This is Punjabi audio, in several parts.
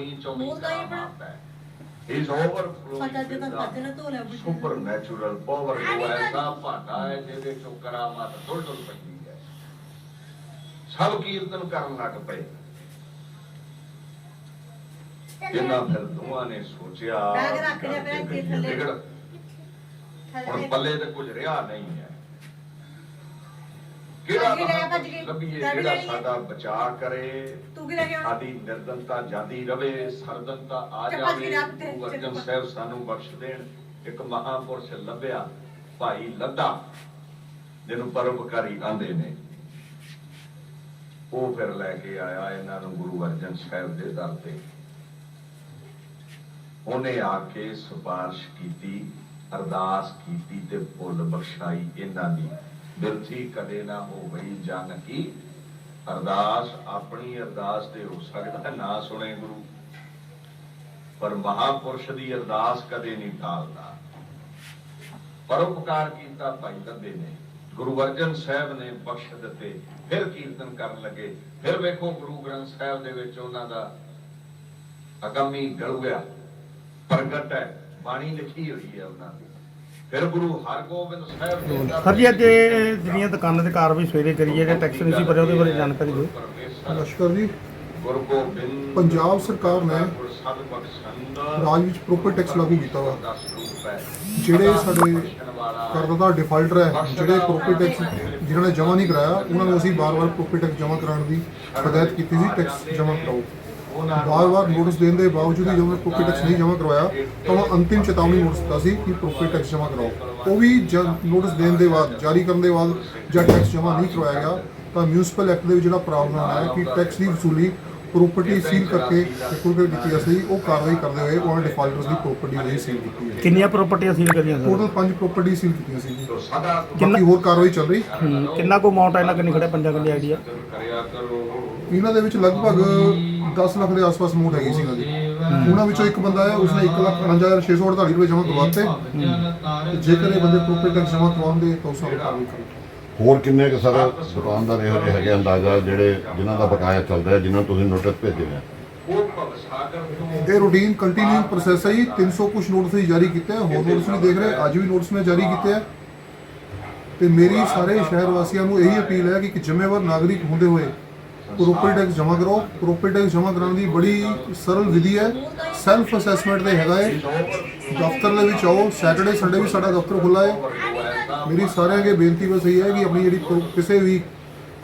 ਦੂਣੀ ਚੌਣੀ ਮੂੰਹ ਤਾਂ ਹੀ ਇਸ ਓਵਰਫਲੋਇੰਗ ਨੇ। ਸੁਪਰ ਨੈਚੁਰਲ ਪਾਵਰ ਉਹ ਐਸਾ ਭਾਟਾ ਹੈ। ਜਿਹਦੇ ਚੋਂ ਕਰਾਮਾਤ ਡੁੱਲ ਡੁੱਲ ਪੈਂਦੀ ਹੈ। ਸਭ ਕੀਰਤਨ ਕਰਨ ਲੱਗ ਪਏ। ਇਹਨਾਂ ਫਿਰ ਦੋਵਾਂ ਨੇ ਸੋਚਿਆ ਬੈਗ ਰੱਖ ਲਿਆ ਬੈਗ ਦੇ ਥੱਲੇ। ਹੁਣ ਪੱਲੇ ਤੇ ਕੁਝ ਰਿਹਾ ਨਹੀਂ ਹੈ। ਕਿਹੜਾ ਗਏ, ਭੱਜ ਗਏ। ਲੱਭੀਏ ਲੈ ਵੀ ਜਿਹੜਾ। ਸਾਡਾ ਬਚਾਅ ਕਰੇ ਤੂੰ ਕੀ ਲੈ ਕੇ ਆਉਣਾ ਸਾਡੀ ਨਿਰਦਨਤਾ ਜਾਂਦੀ ਰਵੇ ਸਰਦਨਤਾ ਆ ਜਾਵੇ ਗੁਰੂ ਅਰਜਨ। ਸਾਹਿਬ ਸਾਨੂੰ ਬਖਸ਼ ਦੇਣ ਇੱਕ ਮਹਾਪੁਰਸ਼ ਲੱਭਿਆ ਭਾਈ ਲੱਦਾ ਜਿਹਨੂੰ ਪਰਉਪਕਾਰੀ ਆਂਦੇ ਨੇ ਉਹ ਫਿਰ ਲੈ ਕੇ ਆਇਆ ਇਹਨਾਂ ਨੂੰ ਗੁਰੂ ਅਰਜਨ ਸਾਹਿਬ ਦੇ ਦਰ ਤੇ ਉਹਨੇ ਆ ਕੇ ਸਿਫਾਰਿਸ਼ ਕੀਤੀ ਅਰਦਾਸ ਕੀਤੀ ਤੇ ਭੁੱਲ ਬਖਸ਼ਾਈ ਇਹਨਾਂ ਦੀ ਬਿਰਥੀ ਕਦੇ ਨਾ ਹੋਵਈ, ਜਨ ਕੀ ਅਰਦਾਸ ਆਪਣੀ ਅਰਦਾਸ ਤੇ ਹੋ ਸਕਦਾ ਨਾ ਸੁਣੇ ਗੁਰੂ। ਪਰ ਮਹਾਪੁਰਸ਼ ਦੀ ਅਰਦਾਸ ਕਦੇ ਨਹੀਂ ਟਾਲਦਾ। ਪਰਉਪਕਾਰ ਕੀਤਾ ਭਾਈ ਲੱਦੇ ਨੇ। ਗੁਰੂ ਅਰਜਨ ਸਾਹਿਬ ਨੇ ਬਖਸ਼ ਦਿੱਤੇ, ਫਿਰ ਕੀਰਤਨ ਕਰਨ ਲੱਗੇ। ਫਿਰ ਵੇਖੋ ਗੁਰੂ ਗ੍ਰੰਥ ਸਾਹਿਬ ਦੇ ਵਿੱਚ ਉਹਨਾਂ ਦਾ ਅਗੰਮੀ ਗਲੂਆ ਪ੍ਰਗਟ ਹੈ, ਬਾਣੀ ਲਿਖੀ ਹੋਈ ਹੈ ਉਹਨਾਂ ਦੀ। ਫਿਰ ਗੁਰੂ ਹਰਗੋਬਿੰਦ ਸਾਹਿਬ ਦੇ ਦਰ ਸਰ ਜੀ ਅੱਜ ਇਹ ਜਿਹੜੀਆਂ ਦੁਕਾਨਾਂ ਤੇ ਕਾਰਵਾਈ ਸਵੇਰੇ ਕਰੀ ਹੈ ਜਿਹੜੇ ਟੈਕਸ ਨਹੀਂ ਸੀ ਭਰੇ ਉਹਦੇ ਬਾਰੇ ਜਾਣਕਾਰੀ ਦਿਓ। ਨਮਸਕਾਰ ਜੀ। ਗੁਰੂ ਗੋਬਿੰਦ ਪੰਜਾਬ ਸਰਕਾਰ ਨੇ ਰਾਜ ਵਿੱਚ ਪ੍ਰੋਪਰ ਟੈਕਸ ਲਾਗੂ ਕੀਤਾ ਵਾ। ਦਾ ਜਿਹੜੇ ਸਾਡੇ ਕਰਦਾਤਾ ਡਿਫਾਲਟਰ ਹੈ ਜਿਹੜੇ ਪ੍ਰੋਪਰ ਟੈਕਸ ਜਿਨ੍ਹਾਂ ਨੇ ਜਮ੍ਹਾਂ ਨਹੀਂ ਕਰਾਇਆ ਉਹਨਾਂ ਨੂੰ ਅਸੀਂ ਬਾਰ-ਬਾਰ ਪ੍ਰੋਪਰ ਟੈਕਸ ਜਮ੍ਹਾਂ ਕਰਾਉਣ ਦੀ ਹਦਾਇਤ ਕੀਤੀ ਸੀ ਟੈਕਸ ਜਮ੍ਹਾਂ ਕਰਾਓ। ਬਾਰ-ਬਾਰ ਨੋਟਿਸ ਦੇਣ ਦੇ ਬਾਵਜੂਦ ਵੀ ਜਦੋਂ ਪ੍ਰੋਪਰ ਟੈਕਸ ਨਹੀਂ ਜਮ੍ਹਾਂ ਕਰਵਾਇਆ ਤਾਂ ਉਹਨਾਂ ਅੰਤਿਮ ਚੇਤਾਵਨੀ ਨੋਟਿਸ ਦਿੱਤਾ ਸੀ ਕਿ ਪ੍ਰੋਪਰ ਟੈਕਸ ਜਮ੍ਹਾਂ ਕਰਾਓ ਉਹ ਵੀ ਨੋਟਿਸ ਦੇਣ ਦੇ ਬਾਅਦ ਜਾਰੀ ਕਰਨ ਦੇ ਬਾਅਦ ਜਦ ਟੈਕਸ ਜਮ੍ਹਾਂ ਨਹੀਂ ਕਰਵਾਇਆ ਗਿਆ ਤਾਂ ਮਿਊਨਿਸਪਲ ਐਕਟ ਦੇ ਵਿੱਚ ਜਿਹੜਾ ਪ੍ਰਾਵਧਾਨ ਹੈ ਕਿ ਟੈਕਸ ਦੀ ਵਸੂਲੀ ਪ੍ਰੋਪਰਟੀ ਸੀਲ ਕਰਕੇ ਰਿਕੂਰ ਕੀਤੀ ਗਈ ਉਹ ਕਾਰਵਾਈ ਕਰਦੇ ਹੋਏ ਉਹਨਾਂ ਡਿਫਾਲਟਰਸ ਦੀ ਪ੍ਰੋਪਰਟੀ ਜਿਹੜੀ ਸੀਲ ਕੀਤੀ ਹੈ। ਕਿੰਨੀਆਂ ਪ੍ਰਾਪਰਟੀਆਂ ਸੀਲ ਕਰੀਆਂ ਸਰ? ਟੋਟਲ ਪੰਜ ਪ੍ਰੋਪਰਟੀ ਸੀਲ ਕੀਤੀਆਂ ਸੀ ਬਾਕੀ ਹੋਰ ਕਾਰਵਾਈ ਚੱਲ ਰਹੀ। ਕਿੰਨਾ ਕੋ ਅਮਾਉਂਟ ਹੈ ਇਹਨਾਂ ਕਿੰਨੀ ਖੜੇ ਪੰਜਾਂ ਕਿੰਨੀ ਆਈਡੀਆ? ਕਰਿਆ ਕਰੋ ਇਹਨਾਂ ਦੇ ਵਿੱਚ ਲਗਭਗ 10 ਲੱਖ ਦੇ ਆਸ-ਪਾਸ ਅਮਾਉਂਟ ਹੈਗੀ ਸੀ ਇਹਨਾਂ ਦੀ। ਉਹਨਾਂ ਵਿੱਚੋਂ ਇੱਕ ਬੰਦਾ ਹੈ ਉਸਨੇ 1,49,648 ਰੁਪਏ ਜਮ੍ਹਾਂ ਕਰਵਾਤੇ। ਜੇਕਰ ਇਹ ਬੰਦੇ ਪ੍ਰੋਪਰ ਟੈਕਸ ਜਮ੍ਹਾਂ ਕਰਵਾਉਂਦੇ ਤਾਂ ਉਸ ਨਾਲ ਕਾਰਵਾਈ ਕਰਾਂਗੇ। ਹੋਰ ਕਿੰਨੇ ਕੁ ਸਰ ਦੁਕਾਨਦਾਰ ਇਹੋ ਜਿਹੇ ਹੈਗੇ ਅੰਦਾਜ਼ਾ ਜਿਹੜੇ ਜਿਨ੍ਹਾਂ ਦਾ ਬਕਾਇਆ ਚੱਲਦਾ ਹੈ ਜਿਨ੍ਹਾਂ ਨੂੰ ਤੁਸੀਂ ਨੋਟਿਸ ਭੇਜੇ ਨੇ ਉਹ ਭਵਸਾਗਰ ਤੋਂ ਇਹ ਰੂਟੀਨ ਕੰਟੀਨਿਊਇੰਗ ਪ੍ਰੋਸੈਸ ਹੈ ਜੀ 300 ਕੁਝ ਨੋਟਿਸ ਜਾਰੀ ਕੀਤੇ ਆ ਹੋਰ ਨੋਟਿਸ ਵੀ ਦੇਖ ਰਹੇ ਅੱਜ ਵੀ ਨੋਟਿਸ ਮੈਂ ਜਾਰੀ ਕੀਤੇ ਆ। ਤੇ ਮੇਰੀ ਸਾਰੇ ਸ਼ਹਿਰ ਵਾਸੀਆਂ ਨੂੰ ਇਹੀ ਅਪੀਲ ਹੈ ਕਿ ਇੱਕ ਜ਼ਿੰਮੇਵਾਰ ਨਾਗਰਿਕ ਹੁੰਦੇ ਹੋਏ ਪ੍ਰੋਪਰਟੀ ਟੈਕਸ ਜਮ੍ਹਾਂ ਕਰੋ। ਪ੍ਰੋਪਰਟੀ ਟੈਕਸ ਜਮ੍ਹਾਂ ਕਰਾਉਣ ਦੀ ਬੜੀ ਸਰਲ ਵਿਧੀ ਹੈ। ਸੈਲਫ ਅਸੈਸਮੈਂਟ ਤੇ ਹੈਗਾ ਹੈ ਦਫ਼ਤਰ ਦੇ ਵਿੱਚ ਆਓ ਸੈਟਰਡੇ ਸੰਡੇ ਵੀ ਸਾਡਾ ਦਫ਼ਤਰ ਖੁੱਲਾ ਹੈ। ਮੇਰੀ ਸਾਰਿਆਂ ਅੱਗੇ ਬੇਨਤੀ ਬਸ ਇਹ ਹੈ ਕਿ ਆਪਣੀ ਜਿਹੜੀ ਪ੍ਰੋ- ਕਿਸੇ ਵੀ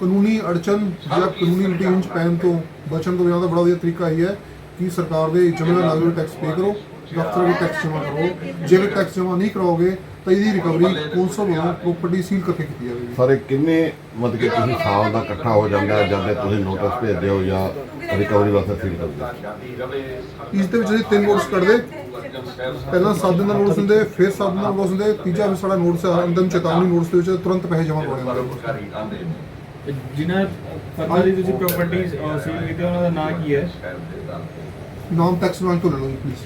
ਕਾਨੂੰਨੀ ਅੜਚਨ ਜਾਂ ਕਾਨੂੰਨੀ ਲਿਟੀਗੇਸ਼ਨ ਚ ਪੈਣ ਤੋਂ ਬਚਣ ਤੋਂ ਜ਼ਿਆਦਾ ਬੜਾ ਵਧੀਆ ਤਰੀਕਾ ਇਹ ਹੈ ਕਿ ਸਰਕਾਰ ਦੇ ਜ਼ਿੰਮੇਵਾਰ ਨਾਗਰਿਕ ਟੈਕਸ ਪੇ ਕਰੋ ਦਫ਼ਤਰ ਵੀ ਟੈਕਸ ਜਮ੍ਹਾਂ ਕਰੋ। ਜੇਕਰ ਟੈਕਸ ਜਮ੍ਹਾਂ ਨਹੀਂ ਕਰਾਓਗੇ ਤਾਂ ਇਹਦੀ ਰਿਕਵਰੀ ਕੌਂਸਲ ਵੱਲੋਂ ਪ੍ਰੋਪਰਟੀ ਸੀਲ ਕਰਕੇ ਕੀਤੀ ਜਾਵੇਗੀ। ਸਰ ਕਿੰਨੇ ਮਤਲਬ ਕਿ ਤੁਸੀਂ ਸਾਲ ਦਾ ਇਕੱਠਾ ਹੋ ਜਾਂਦਾ ਹੈ ਜਦ ਇਹ ਤੁਸੀਂ ਨੋਟਿਸ ਭੇਜਦੇ ਹੋ ਜਾਂ ਰਿਕਵਰੀ ਵਾਸਤੇ ਸੀਲ ਕਰਦੇ ਹੋ? ਇਸ ਦੇ ਵਿੱਚ ਜਿਹੜੇ ਤਿੰਨ ਨੋਟਿਸ ਕੱਢਦੇ। ਪਹਿਲਾਂ 7 ਦਿਨ ਦਾ ਨੋਟਿਸ ਹੁੰਦੇ ਫਿਰ 7 ਦਿਨ ਦਾ ਨੋਟਿਸ ਹੁੰਦੇ ਤੀਜਾ ਵੀ ਸਾਡਾ ਨੋਟਿਸ ਹੈ ਅੰਦਮ ਚੇਤਾਵਨੀ ਨੋਟਿਸ ਦੇ ਵਿੱਚ ਤੁਰੰਤ ਪੈਸੇ ਜਮ੍ਹਾਂ ਕਰਵਾਉਣੇ ਹੁੰਦੇ ਜਿਨ੍ਹਾਂ ਪਤਾ ਦੀ ਤੁਸੀਂ ਪ੍ਰਾਪਰਟੀ ਸੀਲ ਕੀਤੀ ਉਹਨਾਂ ਦਾ ਨਾਂ ਕੀ ਹੈ? ਨਾਮ ਟੈਕਸ ਬੈਂਕ ਤੋਂ ਲੈ ਲਓ ਜੀ ਪਲੀਜ਼